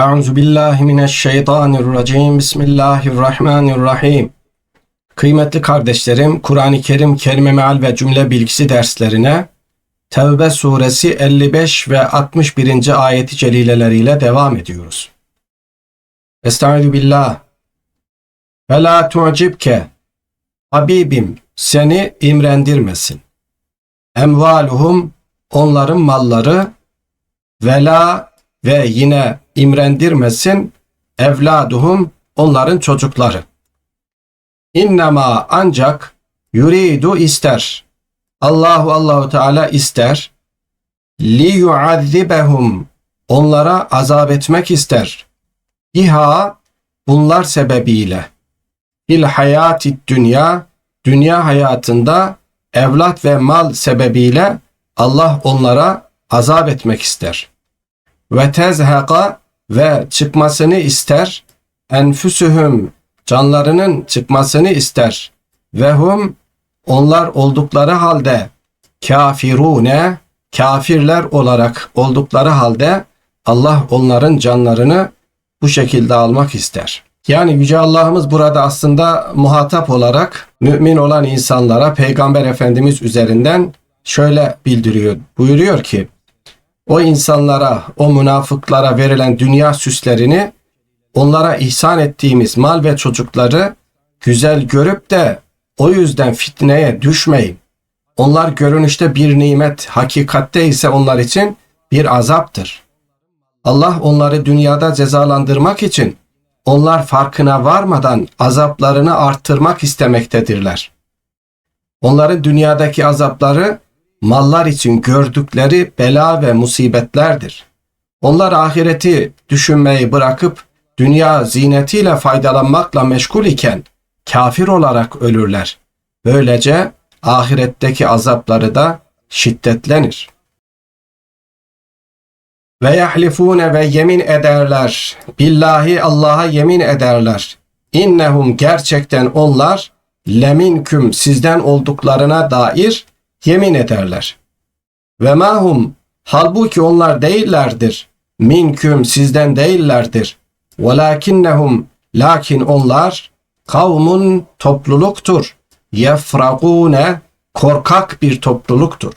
Euzu billahi mineşşeytanirracim. Bismillahirrahmanirrahim. Kıymetli kardeşlerim, Kur'an-ı Kerim kelime meal ve cümle bilgisi derslerine Tevbe suresi 55 ve 61. ayeti celileleriyle devam ediyoruz. Estaizu billah. Ve la tu'cibke Habibim seni imrendirmesin. Emvaluhum onların malları vela ve yine imrendirmesin evladuhum onların çocukları. İnnema ancak yuridu ister. Allahu Allahu Teala ister. Li yuazzibehum onlara azap etmek ister. İha bunlar sebebiyle. İl hayati dünya dünya hayatında evlat ve mal sebebiyle Allah onlara azap etmek ister. Ve tezheka ve çıkmasını ister. Enfüsühüm canlarının çıkmasını ister. Ve hum onlar oldukları halde kafirune kafirler olarak oldukları halde Allah onların canlarını bu şekilde almak ister. Yani Yüce Allah'ımız burada aslında muhatap olarak mümin olan insanlara Peygamber Efendimiz üzerinden şöyle bildiriyor. Buyuruyor ki o insanlara, o münafıklara verilen dünya süslerini onlara ihsan ettiğimiz mal ve çocukları güzel görüp de o yüzden fitneye düşmeyin. Onlar görünüşte bir nimet, hakikatte ise onlar için bir azaptır. Allah onları dünyada cezalandırmak için onlar farkına varmadan azaplarını arttırmak istemektedirler. Onların dünyadaki azapları mallar için gördükleri bela ve musibetlerdir. Onlar ahireti düşünmeyi bırakıp dünya zinetiyle faydalanmakla meşgul iken kafir olarak ölürler. Böylece ahiretteki azapları da şiddetlenir. Ve yahlifune ve yemin ederler. Billahi Allah'a yemin ederler. İnnehum gerçekten onlar leminküm sizden olduklarına dair yemin ederler. Ve mahum halbuki onlar değillerdir. Minküm sizden değillerdir. Velakinnehum lakin onlar kavmun topluluktur. Yefragune korkak bir topluluktur.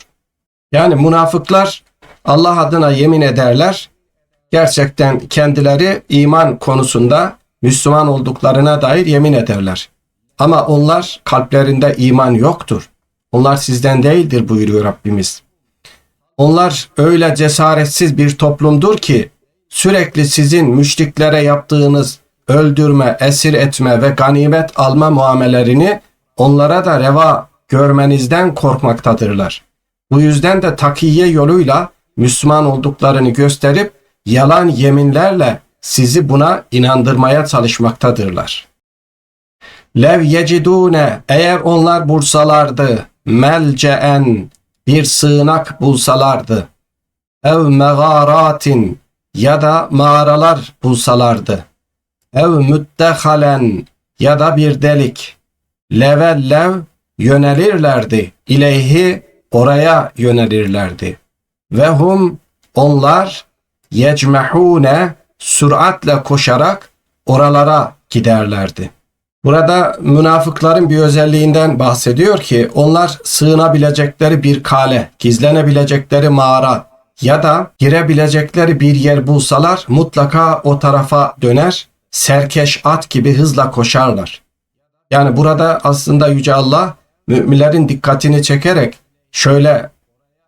Yani münafıklar Allah adına yemin ederler. Gerçekten kendileri iman konusunda Müslüman olduklarına dair yemin ederler. Ama onlar kalplerinde iman yoktur. Onlar sizden değildir buyuruyor Rabbimiz. Onlar öyle cesaretsiz bir toplumdur ki sürekli sizin müşriklere yaptığınız öldürme, esir etme ve ganimet alma muamelerini onlara da reva görmenizden korkmaktadırlar. Bu yüzden de takiye yoluyla Müslüman olduklarını gösterip yalan yeminlerle sizi buna inandırmaya çalışmaktadırlar. Lev yecidune eğer onlar bulsalardı melceen bir sığınak bulsalardı. Ev megaratin ya da mağaralar bulsalardı. Ev müddehalen ya da bir delik. Levellev yönelirlerdi ileyhi oraya yönelirlerdi. Ve hum onlar yecmehune süratle koşarak oralara giderlerdi. Burada münafıkların bir özelliğinden bahsediyor ki onlar sığınabilecekleri bir kale, gizlenebilecekleri mağara ya da girebilecekleri bir yer bulsalar mutlaka o tarafa döner, serkeş at gibi hızla koşarlar. Yani burada aslında Yüce Allah müminlerin dikkatini çekerek şöyle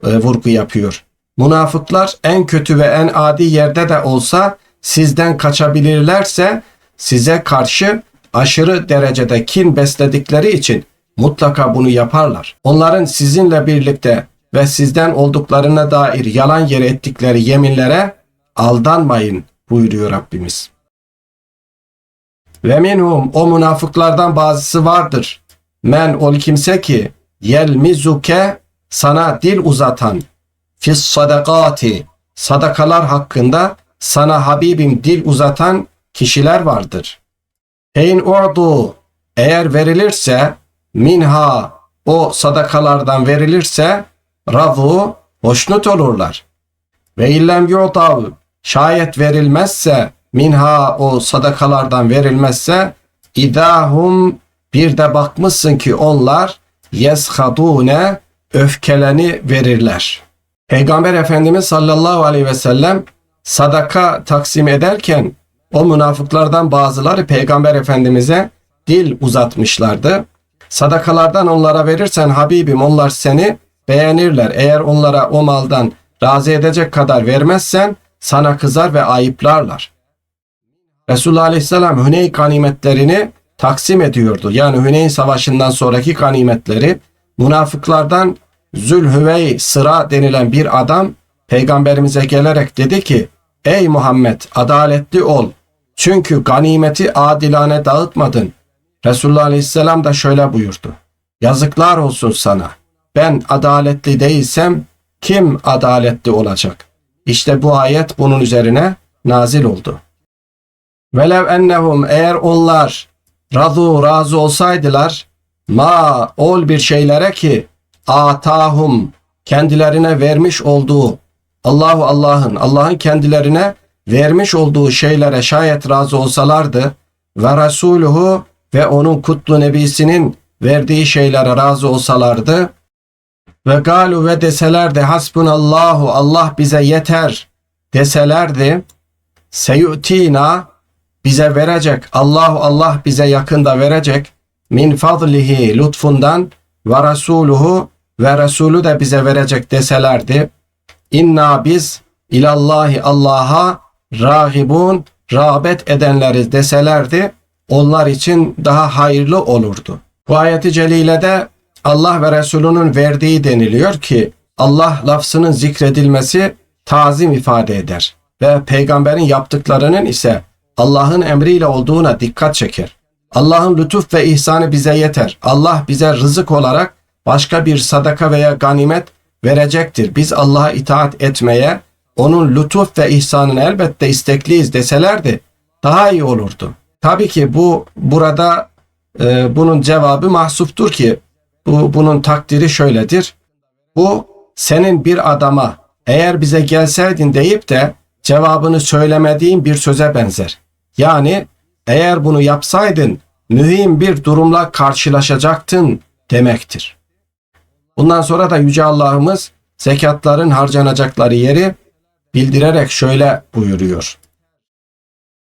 e, vurgu yapıyor. Münafıklar en kötü ve en adi yerde de olsa sizden kaçabilirlerse size karşı aşırı derecede kin besledikleri için mutlaka bunu yaparlar. Onların sizinle birlikte ve sizden olduklarına dair yalan yere ettikleri yeminlere aldanmayın buyuruyor Rabbimiz. Ve minhum o münafıklardan bazısı vardır. Men ol kimse ki yelmizuke sana dil uzatan fis sadakati sadakalar hakkında sana Habibim dil uzatan kişiler vardır. Eyn u'du eğer verilirse minha o sadakalardan verilirse ravu hoşnut olurlar. Ve illem yu'tav şayet verilmezse minha o sadakalardan verilmezse idahum bir de bakmışsın ki onlar yeshadune öfkeleni verirler. Peygamber Efendimiz sallallahu aleyhi ve sellem sadaka taksim ederken o münafıklardan bazıları Peygamber Efendimiz'e dil uzatmışlardı. Sadakalardan onlara verirsen Habibim onlar seni beğenirler. Eğer onlara o maldan razı edecek kadar vermezsen sana kızar ve ayıplarlar. Resulullah Aleyhisselam Hüneyn ganimetlerini taksim ediyordu. Yani Hüneyn Savaşı'ndan sonraki ganimetleri münafıklardan Zülhüvey Sıra denilen bir adam peygamberimize gelerek dedi ki Ey Muhammed adaletli ol. Çünkü ganimeti adilane dağıtmadın. Resulullah Aleyhisselam da şöyle buyurdu. Yazıklar olsun sana. Ben adaletli değilsem kim adaletli olacak? İşte bu ayet bunun üzerine nazil oldu. Velev ennehum eğer onlar razu razı olsaydılar ma ol bir şeylere ki atahum kendilerine vermiş olduğu Allahu Allah'ın Allah'ın kendilerine vermiş olduğu şeylere şayet razı olsalardı ve Resuluhu ve onun kutlu nebisinin verdiği şeylere razı olsalardı ve galu ve deselerdi hasbunallahu Allah bize yeter deselerdi seyutina bize verecek Allahu Allah bize yakında verecek min fadlihi lütfundan ve rasuluhu ve Resulü de bize verecek deselerdi. İnna biz ilallahi Allah'a rahibun rağbet edenleriz deselerdi onlar için daha hayırlı olurdu. Bu ayeti celilede Allah ve Resulünün verdiği deniliyor ki Allah lafzının zikredilmesi tazim ifade eder ve peygamberin yaptıklarının ise Allah'ın emriyle olduğuna dikkat çeker. Allah'ın lütuf ve ihsanı bize yeter. Allah bize rızık olarak başka bir sadaka veya ganimet verecektir. Biz Allah'a itaat etmeye, onun lütuf ve ihsanını elbette istekliyiz deselerdi daha iyi olurdu. Tabii ki bu burada e, bunun cevabı mahsuftur ki bu bunun takdiri şöyledir. Bu senin bir adama eğer bize gelseydin deyip de cevabını söylemediğin bir söze benzer. Yani eğer bunu yapsaydın mühim bir durumla karşılaşacaktın demektir. Bundan sonra da Yüce Allah'ımız zekatların harcanacakları yeri bildirerek şöyle buyuruyor.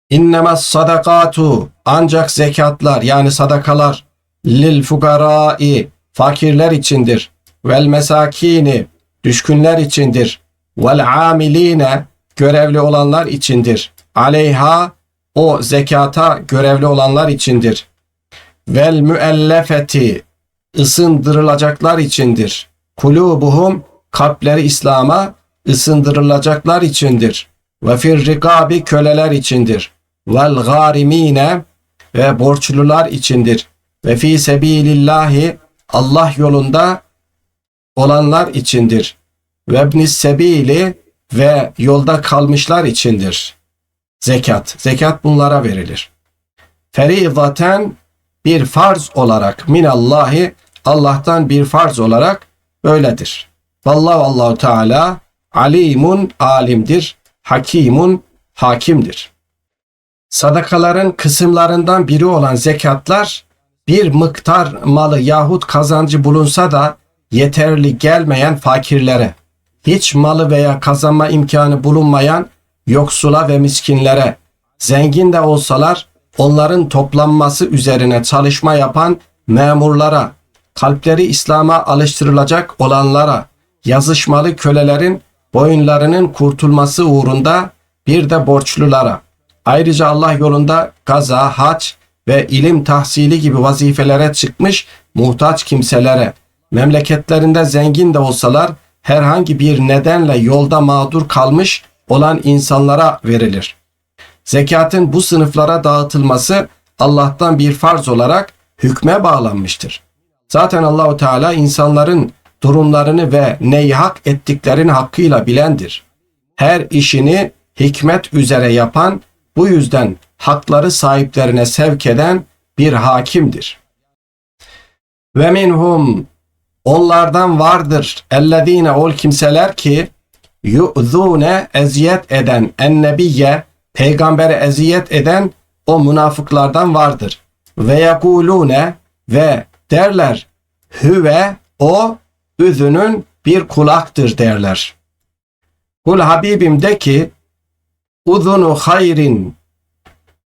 İnnemez sadakatu ancak zekatlar yani sadakalar lil fugarai fakirler içindir. Vel mesakini düşkünler içindir. Vel amiline görevli olanlar içindir. Aleyha o zekata görevli olanlar içindir. Vel müellefeti ısındırılacaklar içindir. Kulubuhum kalpleri İslam'a ısındırılacaklar içindir. Ve fir rikabi köleler içindir. Vel garimine ve borçlular içindir. Ve fi sebilillahi Allah yolunda olanlar içindir. Ve ibnis sebili ve yolda kalmışlar içindir. Zekat. Zekat bunlara verilir. Ferizaten bir farz olarak minallahi Allah'tan bir farz olarak böyledir. Vallahu Allahu Teala alimun alimdir, hakimun hakimdir. Sadakaların kısımlarından biri olan zekatlar bir miktar malı yahut kazancı bulunsa da yeterli gelmeyen fakirlere, hiç malı veya kazanma imkanı bulunmayan yoksula ve miskinlere, zengin de olsalar onların toplanması üzerine çalışma yapan memurlara, kalpleri İslam'a alıştırılacak olanlara, yazışmalı kölelerin boyunlarının kurtulması uğrunda bir de borçlulara, ayrıca Allah yolunda gaza, hac ve ilim tahsili gibi vazifelere çıkmış muhtaç kimselere, memleketlerinde zengin de olsalar herhangi bir nedenle yolda mağdur kalmış olan insanlara verilir. Zekatın bu sınıflara dağıtılması Allah'tan bir farz olarak hükme bağlanmıştır. Zaten Allahu Teala insanların durumlarını ve neyi hak ettiklerini hakkıyla bilendir. Her işini hikmet üzere yapan, bu yüzden hakları sahiplerine sevk eden bir hakimdir. Ve minhum onlardan vardır ellezine ol kimseler ki yu'zune eziyet eden ennebiye peygambere eziyet eden o münafıklardan vardır. Ve yekulune ve derler hüve o üzünün bir kulaktır derler. Kul Habibim de ki uzunu hayrin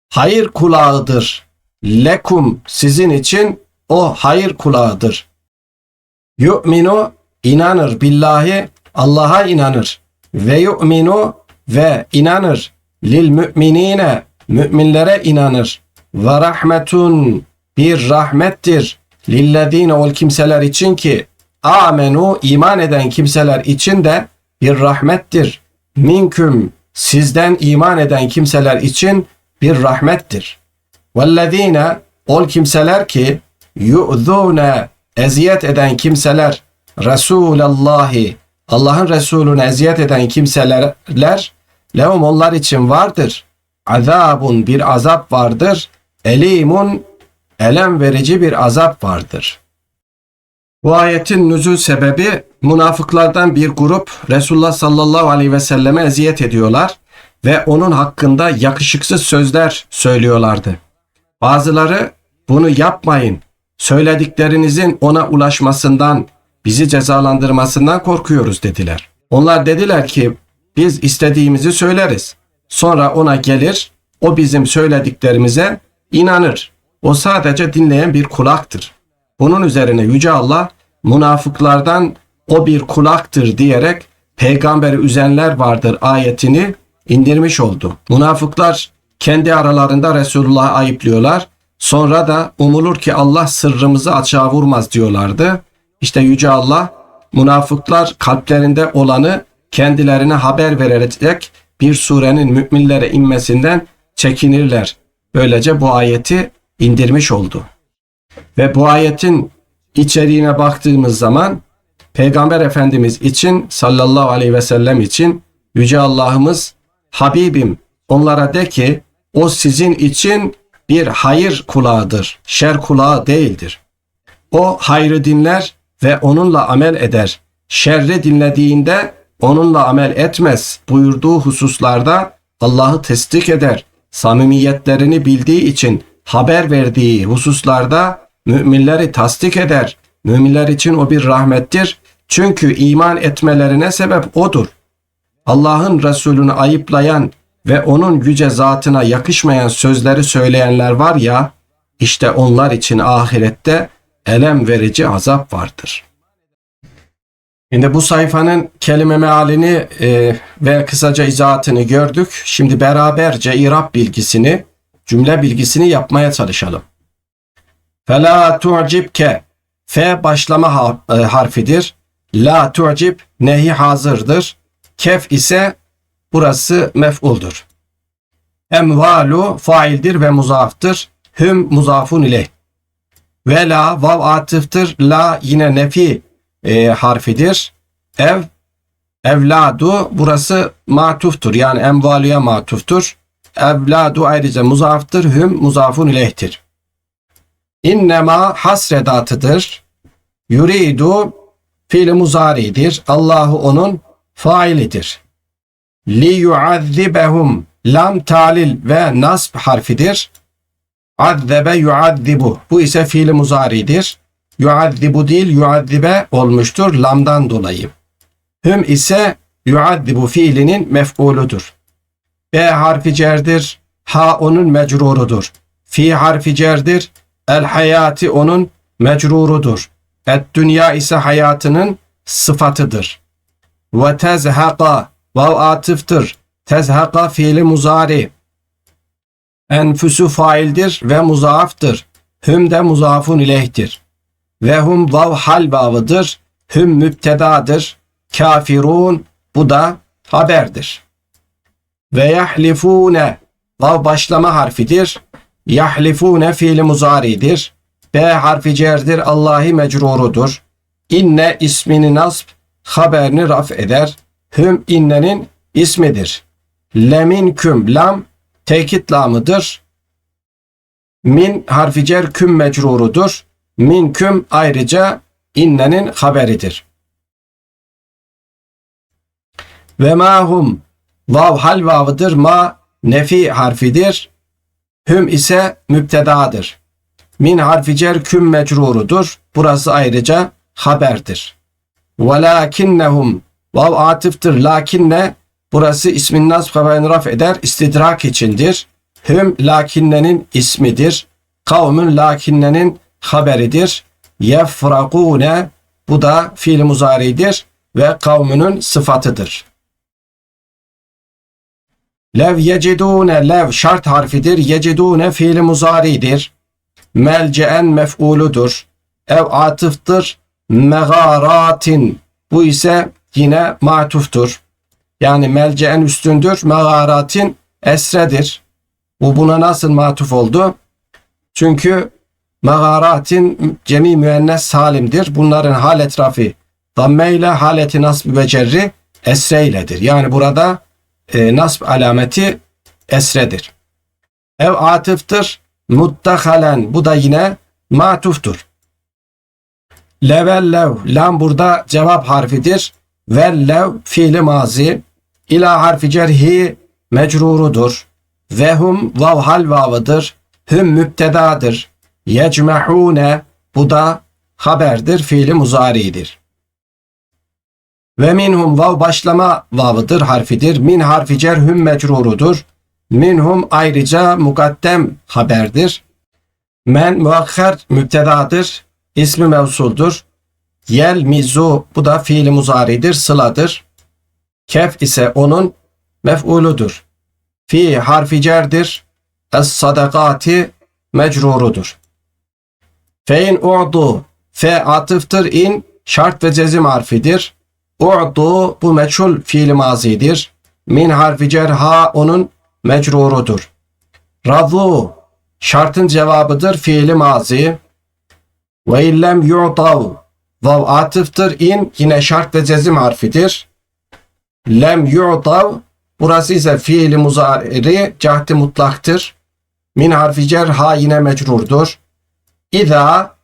hayır kulağıdır. Lekum sizin için o hayır kulağıdır. Yu'minu inanır billahi Allah'a inanır. Ve yu'minu ve inanır lil müminine müminlere inanır. Ve rahmetun bir rahmettir lillezine ol kimseler için ki amenu iman eden kimseler için de bir rahmettir. Minküm sizden iman eden kimseler için bir rahmettir. Vellezine ol kimseler ki yu'zune eziyet eden kimseler Resulallahi Allah'ın Resulüne eziyet eden kimseler lehum onlar için vardır. Azabun bir azap vardır. Elimun elem verici bir azap vardır. Bu ayetin nüzul sebebi münafıklardan bir grup Resulullah sallallahu aleyhi ve selleme eziyet ediyorlar ve onun hakkında yakışıksız sözler söylüyorlardı. Bazıları bunu yapmayın, söylediklerinizin ona ulaşmasından, bizi cezalandırmasından korkuyoruz dediler. Onlar dediler ki biz istediğimizi söyleriz. Sonra ona gelir, o bizim söylediklerimize inanır. O sadece dinleyen bir kulaktır. Bunun üzerine Yüce Allah münafıklardan o bir kulaktır diyerek peygamberi üzenler vardır ayetini indirmiş oldu. Münafıklar kendi aralarında Resulullah'ı ayıplıyorlar. Sonra da umulur ki Allah sırrımızı açığa vurmaz diyorlardı. İşte Yüce Allah münafıklar kalplerinde olanı kendilerine haber verecek bir surenin müminlere inmesinden çekinirler. Böylece bu ayeti indirmiş oldu. Ve bu ayetin içeriğine baktığımız zaman Peygamber Efendimiz için sallallahu aleyhi ve sellem için Yüce Allah'ımız Habibim onlara de ki o sizin için bir hayır kulağıdır, şer kulağı değildir. O hayrı dinler ve onunla amel eder. Şerri dinlediğinde onunla amel etmez buyurduğu hususlarda Allah'ı tesdik eder. Samimiyetlerini bildiği için haber verdiği hususlarda müminleri tasdik eder. Müminler için o bir rahmettir. Çünkü iman etmelerine sebep odur. Allah'ın Resulünü ayıplayan ve onun yüce zatına yakışmayan sözleri söyleyenler var ya, işte onlar için ahirette elem verici azap vardır. Şimdi bu sayfanın kelime mealini e, ve kısaca izahatını gördük. Şimdi beraberce irab bilgisini, cümle bilgisini yapmaya çalışalım. Fela tu'cibke F başlama e, harfidir. La tu'cib nehi hazırdır. Kef ise burası mef'uldur. Emvalu faildir ve muzaftır. Hüm muzafun ile. Ve la vav atıftır. La yine nefi e, harfidir. Ev evladu burası matuftur. Yani emvaluya matuftur. Evladu ayrıca muzaftır. Hüm muzafun ileyhtir. İnnema hasredatıdır. Yuridu fiil muzaridir. Allahu onun failidir. Li yuazzibehum lam talil ve nasb harfidir. Azzebe yuazzibu. Bu ise fiil muzaridir. Yuazzibu değil yuazzibe olmuştur lamdan dolayı. Hüm ise yuazzibu fiilinin mef'uludur. B harfi cerdir. Ha onun mecrurudur. Fi harfi cerdir. El hayati onun mecrurudur. Et dünya ise hayatının sıfatıdır. Ve tezhaka vav atıftır. Tezhaka fiili muzari. Enfüsü faildir ve muzaaftır. Hüm de muzafun ileyhtir. Ve hum vav hal vavıdır. Hüm müptedadır. Kafirun bu da haberdir. Ve yahlifune vav başlama harfidir. Yahlifune fiili muzaridir. B harfi cerdir. Allahi mecrurudur. İnne ismini nasb haberini raf eder. Hüm innenin ismidir. Lemin küm lam tekit lamıdır. Min harfi cer küm mecrurudur. Min küm ayrıca innenin haberidir. Ve ma hum vav hal vavıdır. Ma nefi harfidir. Hüm ise müptedadır. Min harfi cer küm mecrurudur. Burası ayrıca haberdir. Velakinnehum vav atıftır. Lakinne burası ismin nasb haberini raf eder. istidrak içindir. Hüm lakinnenin ismidir. Kavmün lakinnenin haberidir. Yefrakune bu da fiil muzaridir ve kavmünün sıfatıdır. Lev yecidune lev şart harfidir. Yecidune fiil muzaridir. Melceen mef'uludur. Ev atıftır. Megaratin. Bu ise yine matuftur. Yani melceen üstündür. Megaratin esredir. Bu buna nasıl matuf oldu? Çünkü megaratin cemi müennes salimdir. Bunların hal etrafı damme ile haleti nasb ve cerri esre. Yani burada e, nasb alameti esredir. Ev atıftır. Muttahalen bu da yine matuftur. Levellev lam burada cevap harfidir. Vellev fiili mazi. İla harfi cerhi mecrurudur. Vehum vav hal vavıdır. Hüm müptedadır. Yecmehune bu da haberdir. Fiili muzaridir. Ve minhum vav başlama vavıdır harfidir. Min harfi cer hüm mecrurudur. Minhum ayrıca mukaddem haberdir. Men muakhar müptedadır. İsmi mevsuldur. Yel mizu bu da fiili muzaridir, sıladır. Kef ise onun mef'uludur. Fi harfi cerdir. Es sadakati mecrurudur. Fein u'du fe atıftır in şart ve cezim harfidir. U'du bu meçhul fiil mazidir. Min harfi cer ha onun mecrurudur. Razu şartın cevabıdır fiili mazi. Ve illem yu'tav vav atıftır in yine şart ve cezim harfidir. Lem yu'tav burası ise fiili muzari cahdi mutlaktır. Min harfi cer ha yine mecrurdur. İza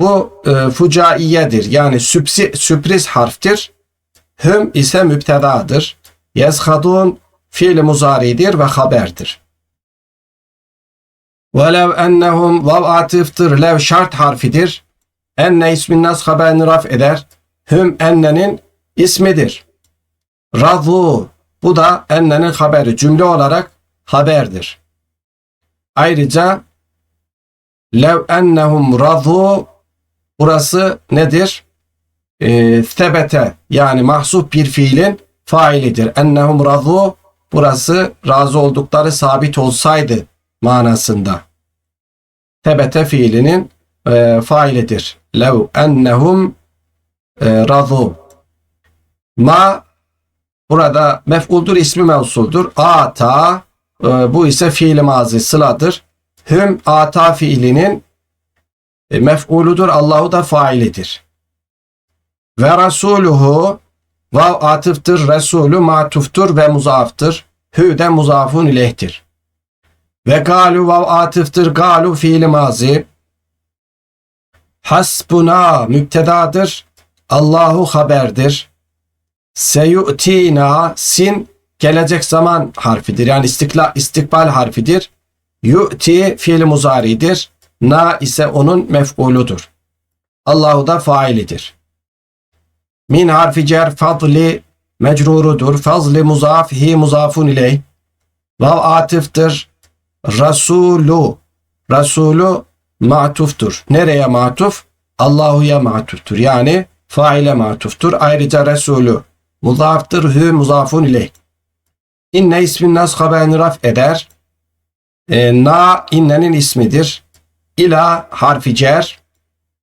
bu e, fucaiyedir. Yani süpsi, sürpriz harftir. Hüm ise müptedadır. Yezhadun fiil muzaridir ve haberdir. Velev ennehum vav atıftır. Lev şart harfidir. Enne ismin nas haberini raf eder. Hüm ennenin ismidir. Razu bu da ennenin haberi cümle olarak haberdir. Ayrıca lev ennehum razu burası nedir? Ee, sebete yani mahsup bir fiilin failidir. Ennehum razu burası razı oldukları sabit olsaydı manasında. Tebete fiilinin e, failidir. Lev ennehum e, razu. Ma burada mef'uldur ismi mevsuldur. Ata e, bu ise fiili mazi sıladır. Hüm ata fiilinin e, mef'uludur. Allahu da failidir. Ve rasuluhu vav atıftır. Resulü matuftur ve muzaftır. Hü de muzafun ilehtir. Ve galu vav atıftır. Galu fiili mazi. Hasbuna müptedadır. Allahu haberdir. Seyu'tina sin gelecek zaman harfidir. Yani istikla, istikbal harfidir. Yu'ti fiil muzaridir. Na ise onun mef'uludur. Allahu da failidir. Min harfi cer fadli mecrurudur. Fazli muzaf hi muzafun ileyh. Vav atıftır. Rasulu. Rasulu matuftur. Nereye matuf? Allahu'ya matuftur. Yani faile matuftur. Ayrıca Resulü muzaftır. Hü muzafun ileyh. İnne ismin nas haberini raf eder. E, na innenin ismidir. İla harfi cer.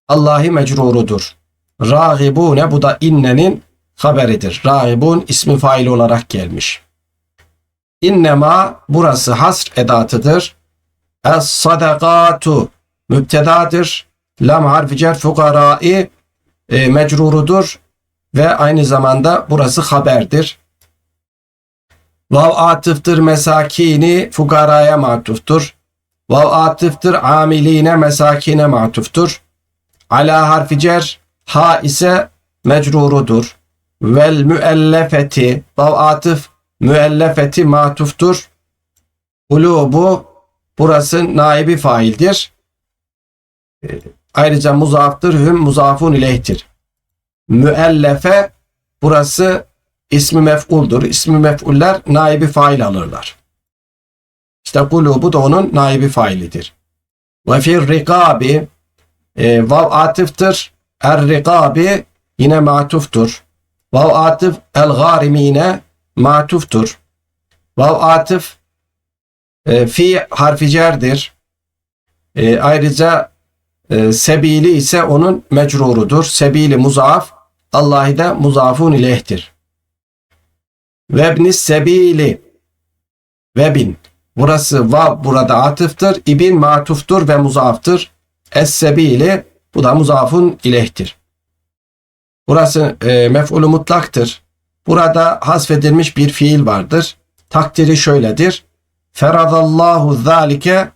Allahi mecrurudur. Ragibune bu da innenin haberidir. Ragibun ismi fail olarak gelmiş. İnnema burası hasr edatıdır. Es sadakatu müptedadır. Lam harfi cer fukarai e, mecrurudur ve aynı zamanda burası haberdir. Vav atıftır mesakini fukaraya matuftur. Vav atıftır amiline mesakine matuftur. Ala harfi cer ha ise mecrurudur. Vel müellefeti vav atıf müellefeti matuftur. Kulubu burası naibi faildir. Ayrıca muzaftır, hüm muzafun ileyhtir. Müellefe burası ismi mef'uldur. İsmi mef'uller naibi fail alırlar. İşte kulubu da onun naibi failidir. Ve fir rikabi e, vav atıftır. Er rikabi yine matuftur. Vav atıf el garimine matuftur. Vav atıf e, fi harfi cerdir. E, ayrıca e, sebili ise onun mecrurudur. Sebili muzaaf, Allah'ı da muzafun ilehtir. Vebnis sebili vebin. Burası vav burada atıftır. İbin matuftur ve muzaftır. Es sebili bu da muzafun ilehtir. Burası e, mef'ulü mutlaktır. Burada hasfedilmiş bir fiil vardır. Takdiri şöyledir. Feradallahu zalike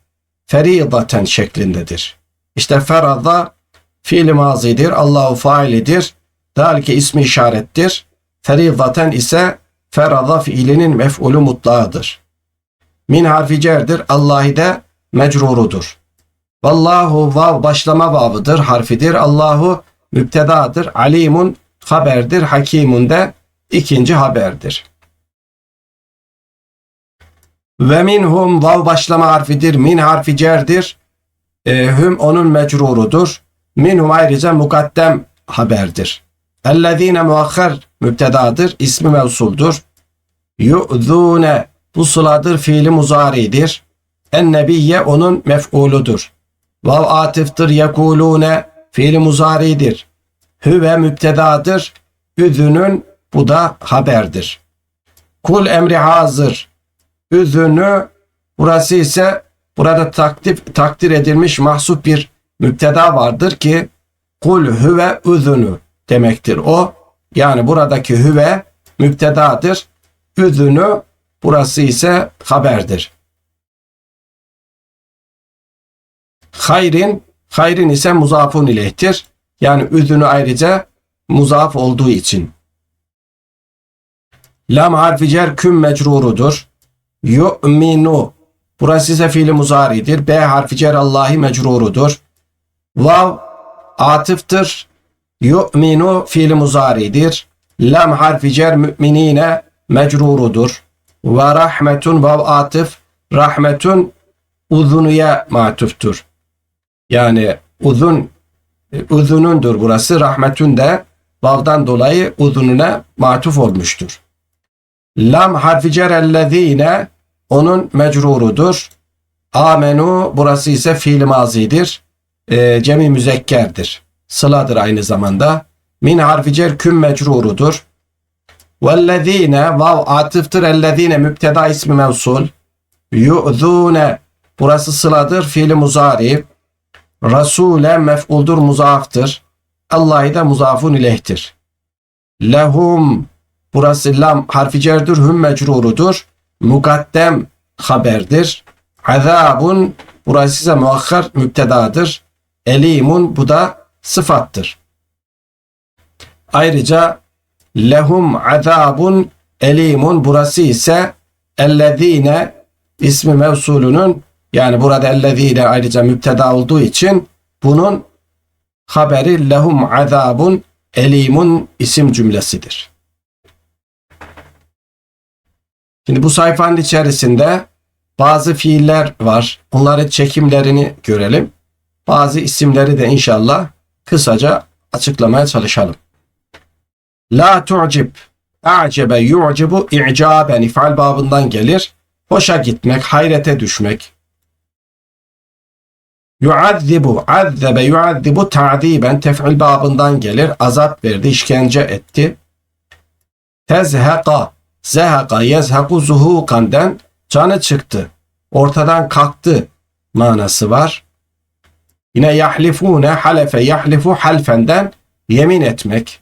feridaten şeklindedir. İşte ferada fiil mazidir. Allahu failidir. Zalike ismi işarettir. Feridaten ise ferada fiilinin mef'ulü mutlağıdır. Min harfi cerdir. Allahi de mecrurudur. Vallahu vav başlama vavıdır, harfidir. Allahu müptedadır. Alimun haberdir. Hakimun de ikinci haberdir. Ve minhum vav başlama harfidir. Min harfi cerdir. E, hüm onun mecrurudur. Minhum ayrıca mukaddem haberdir. Ellezine muakhar müptedadır. ismi mevsuldur. Yu'zune bu sıladır fiili muzaridir. En nebiyye onun mef'uludur. Vav atıftır yekulune fiili muzaridir. Hüve müptedadır. Üzünün bu da haberdir. Kul emri hazır. Üzünü burası ise burada takdir, takdir edilmiş mahsup bir müpteda vardır ki kul hüve üzünü demektir o. Yani buradaki hüve müptedadır. Üzünü burası ise haberdir. Hayrin, hayrin ise muzafun ilehtir. Yani üzünü ayrıca muzaf olduğu için. Lam harfi cer küm mecrurudur. Yu'minu. Burası ise fiili muzaridir. B harfi cer Allahi mecrurudur. Vav atıftır. Yu'minu fiili muzaridir. Lam harfi cer müminine mecrurudur. Ve rahmetun vav atıf. Rahmetun uzunuya matuftur. Yani uzun uzunundur burası. Rahmetun de vavdan dolayı uzununa matuf olmuştur. Lam harfi cerellezine onun mecrurudur. Amenu burası ise fiil mazidir. E, cemi müzekkerdir. Sıladır aynı zamanda. Min harfi cer küm mecrurudur. Vellezine vav atıftır ellezine müpteda ismi mevsul. Yu'zune burası sıladır fiili muzari. Rasule mef'uldur muzaftır. Allah'ı da muzafun ilehtir. Lehum burası lam harfi cerdir hüm mecrurudur. Mukaddem haberdir. Azabun burası ise muakkar müptedadır. Elimun bu da sıfattır. Ayrıca lehum azabun elimun burası ise ellezine ismi mevsulünün yani burada ellezine ayrıca müpteda olduğu için bunun haberi lehum azabun elimun isim cümlesidir. Şimdi bu sayfanın içerisinde bazı fiiller var. Bunların çekimlerini görelim. Bazı isimleri de inşallah kısaca açıklamaya çalışalım. La tu'cib a'cebe yu'cibu i'caben ifal babından gelir. Hoşa gitmek, hayrete düşmek. Yuazzibu, azzebe yuazzibu ta'diben tef'il babından gelir. Azap verdi, işkence etti. Tezheka, zehaka, yezhaku zuhukan'den canı çıktı. Ortadan kalktı manası var. Yine yahlifune, halefe, yahlifu halfenden yemin etmek.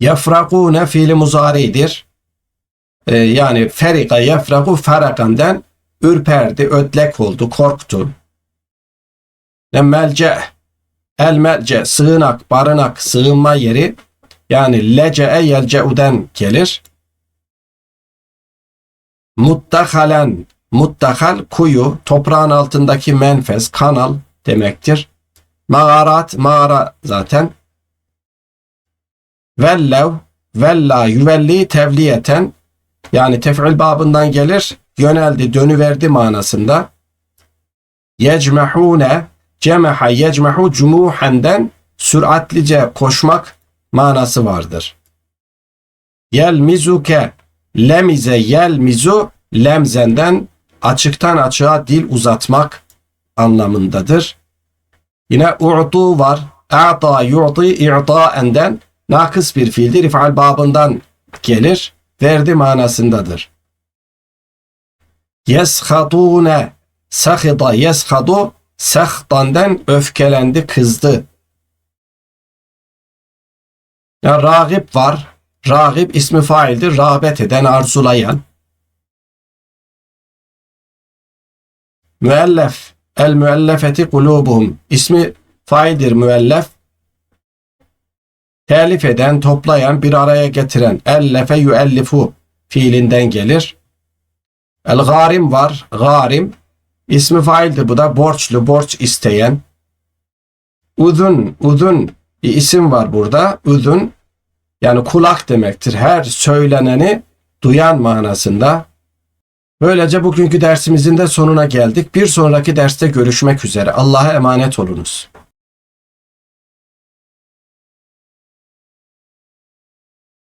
Yafrakune fiili muzaridir. Ee, yani ferika yafraku ferakandan ürperdi, ödlek oldu, korktu. Melce, el melce, sığınak, barınak, sığınma yeri yani lece'e yelce'uden gelir. Muddahalen, muddahal kuyu, toprağın altındaki menfez, kanal demektir. Mağarat, mağara zaten. Vellev, vella, yüvelli tevliyeten yani tef'il babından gelir, yöneldi, dönüverdi manasında. Yecmehune, cemeha yecmehu cumuhenden süratlice koşmak manası vardır. Yelmizuke, lemize yelmizu, lemzenden açıktan açığa dil uzatmak anlamındadır. Yine u'tu var. A'ta yu'ti i'taenden nakıs bir fiildir. İf'al babından gelir. Verdi manasındadır. Yeshadune sahida yeshadu sahtandan öfkelendi, kızdı. Ya ragip var. Ragip ismi faildir. Rağbet eden, arzulayan. Müellef. El müellefeti kulubuhum. İsmi faildir müellef. Telif eden, toplayan, bir araya getiren. Ellefe yüellifu fiilinden gelir. El garim var. Garim. İsmi faildir bu da. Borçlu, borç isteyen. Uzun, uzun bir isim var burada. Uzun yani kulak demektir. Her söyleneni duyan manasında. Böylece bugünkü dersimizin de sonuna geldik. Bir sonraki derste görüşmek üzere. Allah'a emanet olunuz.